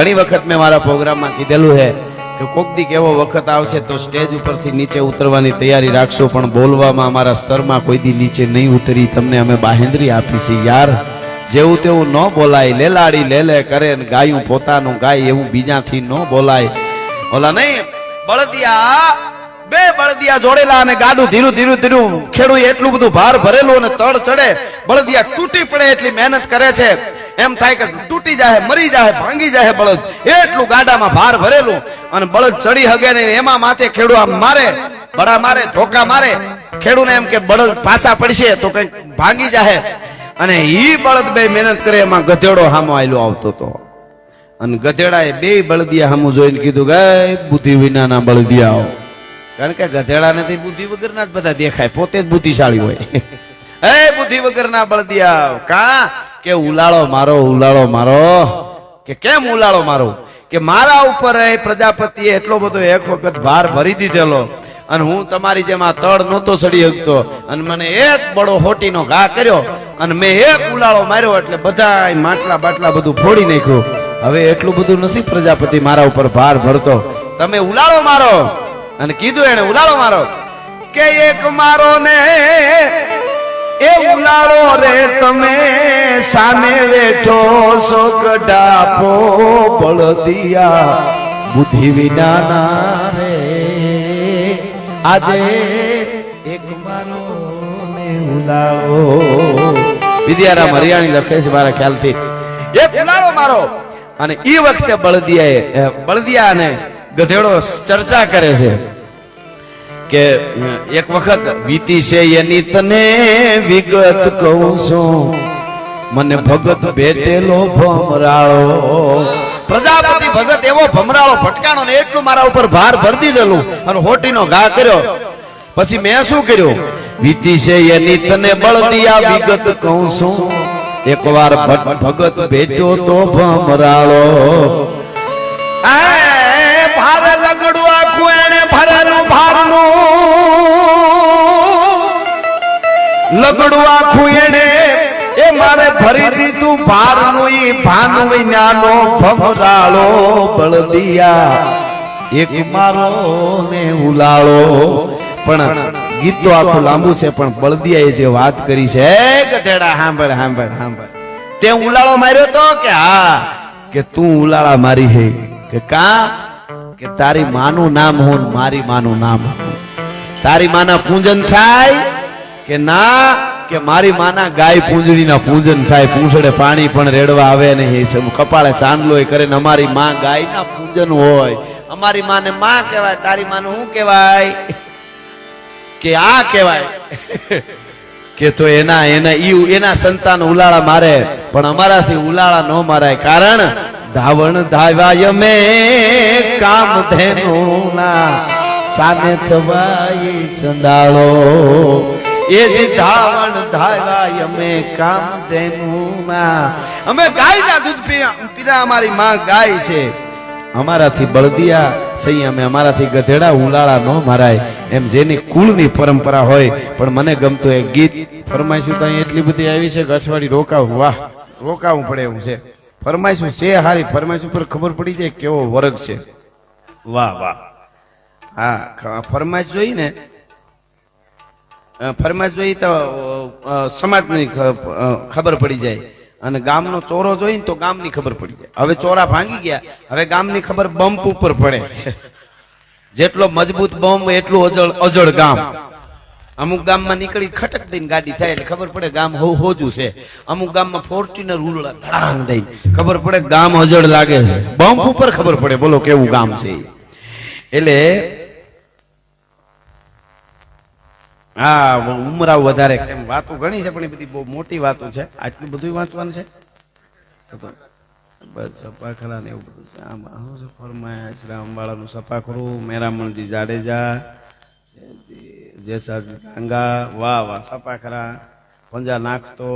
ઘણી વખત મેં મારા પ્રોગ્રામમાં કીધેલું છે કે કોક દીક એવો વખત આવશે તો સ્ટેજ ઉપરથી નીચે ઉતરવાની તૈયારી રાખશો, પણ બોલવામાં અમારા સ્તરમાં કોઈ દી નીચે નહીં ઉતરી. તમને અમે બાહેંધરી આપી છે યાર, જેવું તેવું ન બોલાય, લેલાડી લેલે કરે ને ગાયું પોતાનું ગાય એવું બીજાથી ન બોલાય. ઓલા નહીં, બળદિયા, બે બળદિયા જોડેલા અને ગાડું ધીરું ધીરું ધીરું ખેડૂ એટલું બધું ભાર ભરેલું અને તળ ચડે. બળદિયા તૂટી પડે એટલી મહેનત કરે છે. એમ થાય કે તૂટી જાય મરી જાય ભાંગી જાય બળદ. એટલું ગાડામાં ભાર ભરેલું અને બળદ ચડી હગે ને એમાં માથે ખેડૂ મારે બડા મારે, ધોકા મારે. ખેડૂને એમ કે બળદ પાછા પડશે તો કંઈક ભાંગી જાય અને ઈ બળદ બે મહેનત કરે, એમાં ગધેડો હામો આયલો આવતો હતો અને ગધેડાએ બે બળદિયા હામું જોઈને કીધું કે "એ બુદ્ધિ વિનાના બળદિયાઓ. કારણ કે ગધેડા નથી, બુદ્ધિ વગરના જ બધા દેખાય. પોતે જ બુદ્ધિશાળી હોય. એ બુદ્ધિ વગરના બળદિયા કા? કે ઉલાળો મારો ઉલાળો મારો. કે કેમ ઉલાળો મારો? કે મારા ઉપર એ પ્રજાપતિએ એટલો બધો એક વખત ભાર ભરી દીધેલો અને હું તમારી જેમ આ તળ નહોતો સડી શકતો. અને મને એક બડો હોટીનો ઘા કર્યો અને મેં એક ઉલાળો માર્યો એટલે બધા માટલા બાટલા બધું ફોડી નાખ્યું. હવે એટલું બધું નથી પ્રજાપતિ મારા ઉપર ભાર ભરતો. તમે ઉલાળો મારો. અને કીધું એને ઉલાળો મારો. કે એક મારો ને એ ઉલાળો રે તમે સામે બેઠો સો કડાપો બળદિયા. બુદ્ધિ વિનાના રે. આજે એક મારો ને ઉલાળો વિદ્યારામ હરિયાણી લખે છે મારા ખ્યાલથી. એક ઉલાળો મારો. અને એ વખતે બળદિયાએ બળદિયા અને ગધેડો ચર્ચા કરે છે. કે એક વખત વીતી છે એની તને વિગત કહું છું. મને ભગત ભેટેલો ભમરાળો. પ્રજાપતિ ભગત એવો ભમરાળો ભટકાણો ને એટલું મારા ઉપર ભાર ભરી દીધેલું. અને હોટીનો ઘા કર્યો. પછી મેં શું કર્યું? વીતી છે એની તને બળદિયા વિગત કહું છું. એકવાર ભગત ભેટ્યો તો ભમરાળો. આ ભરેલું લગડું આખું એને એ મારે ભરી દીધું ભારનું ઈ ભાન વિનાનો ભમરાળો બળદિયા. એક મારો ને ઉલાળો. પણ ગીત તો આખું લાંબુ છે, પણ બળદિયાએ જે વાત કરી છે ગધેડા સાંભળ સાંભળ સાંભળ તે ઉલાળો માર્યો તો કે હા, કે તું ઉલાળા મારી હે, કે કા? કે તારી માનું નામ હું મારી માનું નામ તારી માના પૂજન થાય કે ના, કે મારી માના ગાય પૂંજણીના પૂજન થાય, પૂંછડે પાણી પણ રેડવા આવે ને એ કપાળે ચાંદલો કરે ને અમારી માં ગાયના પૂજન હોય. અમારી માને માં કહેવાય, તારી માનું શું કહેવાય? કે આ કહેવાય? કે તો એના એના, ઈ એના સંતાન ઉલાળા મારે, પણ અમારાથી ઉલાળા ન મારાય. કારણ ધાવણ ધાવ્યા મે કામ ધેનુના સાને થવાય સંડાળો. એ જ ધાવણ ધાવ્યા અમે કામ ધેનુના. અમે ગાયના દૂધ પીધા અમારી માં ગાય છે. અમારાથી બળદિયા સહી અમે અમારાથી ગધેડા ઉલાળા ન મારાય. એમ જેની કુળની પરંપરા હોય, પણ મને ગમતું એ ગીત. ફરમાઈશું તો એટલી બધી આવી છે અઠવાડિયું રોકાવું. વાહ, રોકાવું પડે એવું છે. ફરમાઈશું છે હારી ફરમાઈશ ઉપર ખબર પડી જાય કેવો વર્ગ છે. વાહ વાહ. હા ફરમાઈશ જોઈ ને. ફરમાઈશ જોઈ તો સમાજની ખબર પડી જાય. અને ગામનો ચોરો જોઈ ને તો ગામની ખબર પડી જાય. હવે ચોરા ભાંગી ગયા. હવે ગામની ખબર બમ્પ ઉપર પડે. જેટલો મજબૂત બમ્પ એટલું અજળ અજળ ગામ. અમુક ગામમાં નીકળી ખટક દઈને ગાડી થાય એટલે ખબર પડે ગામ હો હોજું છે. અમુક ગામમાં ફોર્ચ્યુનર ઉલડા ધડાંગ દઈને. ખબર પડે ગામ અજડ લાગે છે. બમ્પ ઉપર ખબર પડે, બોલો કેવું ગામ છે એટલે હા ઉમરાવ વધારે કેમ વાતો ઘણી છે, પણ એ બધી બહુ મોટી વાતો છે. આટલું બધું વાંચવાનું છે? બસ સપાખરા ને એવું બધું છે. આમ શું છે ફરમાઈશ રામવાળાનું સપાખરું મેરામણજી જાડેજા જેસાજી ગંગા, વાહ વાહ, સપાખરા, પંજા નાખતો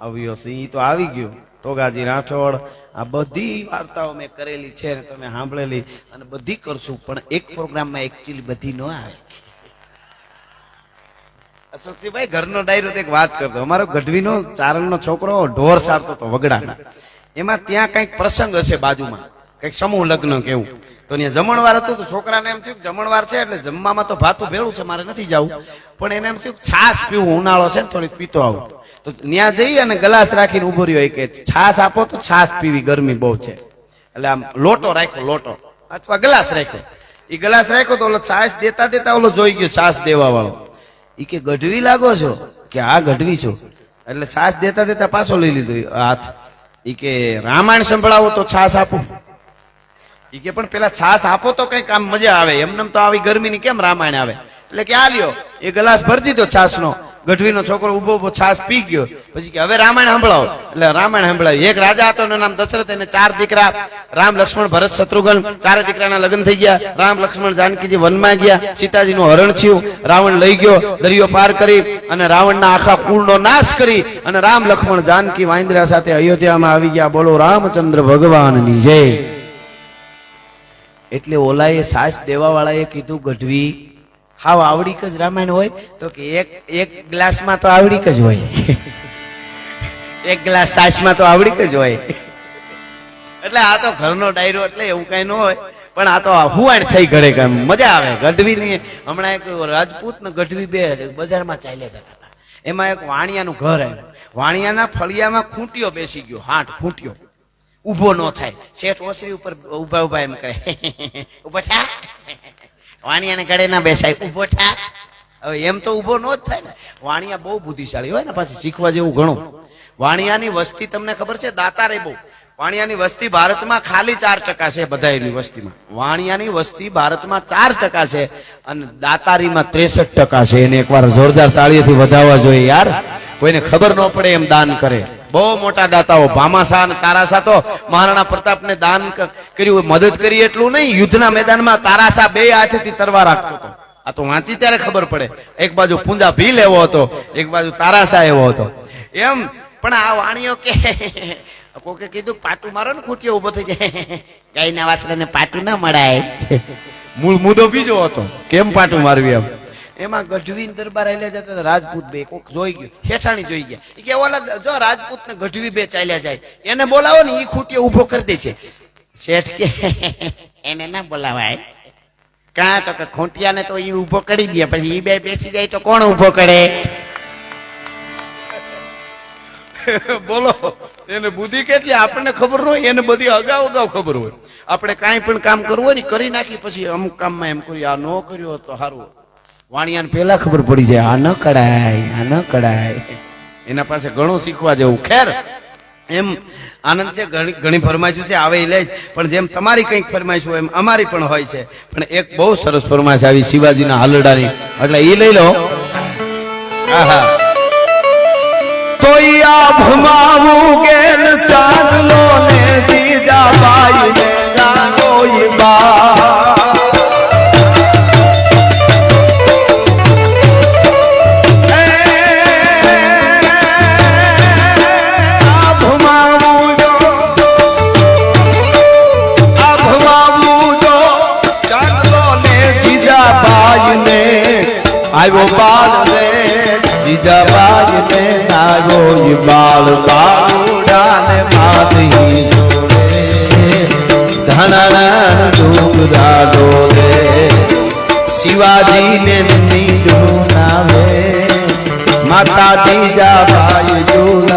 આવ્યો સિંહ. તો આવી ગયો. તોગાજી રાઠોડ, આ બધી વાર્તાઓ મેં કરેલી છે તમે સાંભળેલી અને બધી કરશું, પણ એક પ્રોગ્રામમાં એકચ્યુઅલી બધી ન આવે. અશોકસિંહભાઈ ઘરનો ડાયરો એક વાત કરતો. અમારો ગઢવીનો ચારણનો છોકરો ઢોર સારતો હતો વગડાના. એમાં ત્યાં કંઈક પ્રસંગ હશે બાજુમાં. કંઈક સમૂહ લગ્ન કેવું? તો ત્યાં જમણવાર હતું તો છોકરાને એમ થયું જમણવાર છે એટલે જમવામાં તો ભાતું ભેળું છે, મારે નથી જવું. પણ એને એમ થયું છાશ પીવું, ઉનાળો છે ને, થોડીક પીતો આવું. તો ત્યાં જઈ અને ગ્લાસ રાખીને ઊભો રહ્યો. એ કે છાશ આપો તો છાશ પીવી ગરમી બહુ છે. એટલે આમ લોટો રાખ્યો, લોટો. અથવા ગ્લાસ રાખ્યો. એ ગ્લાસ રાખ્યો તો ઓલો છાશ દેતા દેતા ઓલો જોઈ ગયો, છાશ દેવા વાળો ઈ કે, ગઢવી લાગો છો? કે આ ગઢવી છો. એટલે છાશ દેતા દેતા પાછો લઈ લીધો હાથ. ઈ કે, રામાયણ સંભળાવો તો છાશ આપું. ઈ કે પણ પેલા છાસ આપો તો કંઈક આમ મજા આવે. એમને તો આવી ગરમીની કેમ રામાયણ આવે? એટલે કે આ લ્યો, એ ગ્લાસ ભરી દીધો છાશ નો ગઢવીનો છોકરો ઊભો ઊભો છાસ પી ગયો. પછી કે હવે રામાયણ સાંભળાવો. એટલે રામાયણ સાંભળાવી. એક રાજા હતો નામ દશરથ એને ચાર દીકરા. રામ, લક્ષ્મણ, ભરત, શત્રુઘ્ન ચારે દીકરાના લગ્ન થઈ ગયા. રામ, લક્ષ્મણ, જાનકીજી વનમાં ગયા. સીતાજીનું હરણ થયું. રાવણ લઈ ગયો, દરિયો પાર કરી અને રાવણના આખા કુળનો નાશ કરી અને રામ, લક્ષ્મણ, જાનકી વાંદરા સાથે અયોધ્યામાં આવી ગયા. બોલો, રામચંદ્ર ભગવાનની જય. એટલે ઓલાએ સાસ દેવા વાળાએ કીધું, ગઢવી, હાવ આવડીક જ રામાયણ હોય, તો કે એક એક ગ્લાસમાં તો આવડીક જ હોય. એક ગ્લાસ સાસમાં તો આવડીક જ હોય. એટલે આ તો ઘરનો ડાયરો એટલે એવું કઈ ન હોય. પણ આ તો હુવાણ થઈ ઘરે મજા આવે. ગઢવી ની હમણાં એક રાજપૂત ને ગઢવી બે બજારમાં ચાલ્યા જતા એમાં એક વાણિયાનું ઘર આવ્યું. વાણિયાના ફળિયામાં ખૂંટીઓ બેસી ગયો હાટ ખૂંટીયો ઊભો ન થાય. શેઠ ઓસરી ઉપર ઊભા ઊભા એમ કરે. ઊભો થા. વાણિયાને ગળે ના બેસાય. ઊભો થા. હવે એમ તો ઊભો ન જ થાય ને. વાણિયા બહુ બુદ્ધિશાળી હોય ને પાછી શીખવા જેવું ઘણું. વાણિયાની વસ્તી તમને ખબર છે? દાતારે બહુ. વાણિયાની વસ્તી ભારતમાં ખાલી ચાર ટકા છે બધાની વસ્તીમાં. વાણિયાની વસ્તી ભારતમાં ચાર ટકા છે અને દાતારીમાં ત્રેસઠ ટકા છે. એને એકવાર જોરદાર તાળીથી વધાવવા જોઈએ યાર. કોઈને ખબર ન પડે એમ દાન કરે. બહુ મોટા દાતાઓ ભામાશા અને તારાશા તો મહારાણા પ્રતાપને દાન કર્યું, મદદ કરી એટલું નહીં, યુદ્ધના મેદાનમાં તારાશા બે હાથેથી તરવા રાખતો હતો. આ તો વાંચી ત્યારે ખબર પડે. એક બાજુ પૂંજા ભીલ એવો હતો, એક બાજુ તારાશા એવો હતો. એમ, પણ આ વાણીઓ કે, કોકે કીધું, પાટું મારો ને ખૂટ્યો ઊભો થઈ જાય. ગાયના વાસડાને પાટું ના મળાય. મૂળ મુદ્દો બીજો હતો. કેમ પાટું મારવી એમ એમાં ગઢવી દરબાર આલ્યા જતા રાજપૂત બે કોક જોઈ ગયો હેઠાણી જોઈ ગયા. કે ઓલા જો રાજપૂત ને ગઢવી બે ચાલ્યા જાય, એને બોલાવો ને એ ખૂટીએ ઊભો કરી દે છે. શેઠ કે, એને ના બોલાવાય. કાં તો કે ખૂંટિયાને તો ઈ ઊભો કરી દે, પછી એ બે બેસી જાય તો કોણ ઊભો કરે? બોલો, એને બુદ્ધિ કેટલી? આપણને ખબર ન હોય, એને બધી અગાઉ અગાઉ ખબર હોય. આપણે કાંઈ પણ કામ કરવું હોય ને કરી નાખી, પછી અમુક કામમાં એમ કર્યું, આ ન કર્યું તો સારું વાણિયાને પહેલા ખબર પડી જાય, આ ન કડાય આ ન કડાય એના પાસે ઘણું શીખવા જેવું. ખેર, એમ આનંદ છે, ઘણી ફરમાઈશું છે, આવે એ લઈશ. પણ જેમ તમારી કંઈક ફરમાઈશ એમ અમારી પણ હોય છે. પણ એક બહુ સરસ ફરમાઈશ આવી શિવાજીના હાલડાની એટલે એ લઈ લો. આહા. તો ઈ આભમાં ઉગેલ ચાંદલો ને આવ્યો બાલ રે જીજા બાઈ ને નાગો બાળ બાળુડા ને માધી જોડે. ધણણ ડુંગરા ડોલે શિવાજી ને નીંદરું નાવે. માતા જીજા બાઈ ઝુલાવે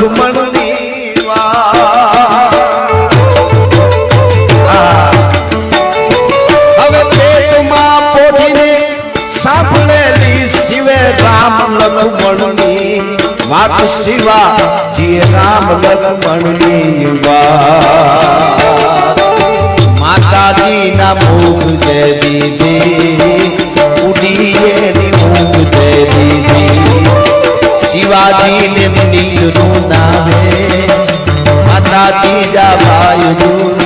લક્ષ્મણ હવે પેટમાં પોઢીને સાંભળેલી શિવે રામ લક્ષ્મણની વાત શિવા જે રામ લક્ષ્મણની વાત. માતાજીના ભોગ જય દીધી, ઉડીએ માતાજીને મંદિરનું નામે. માતા જીજાબાઈનું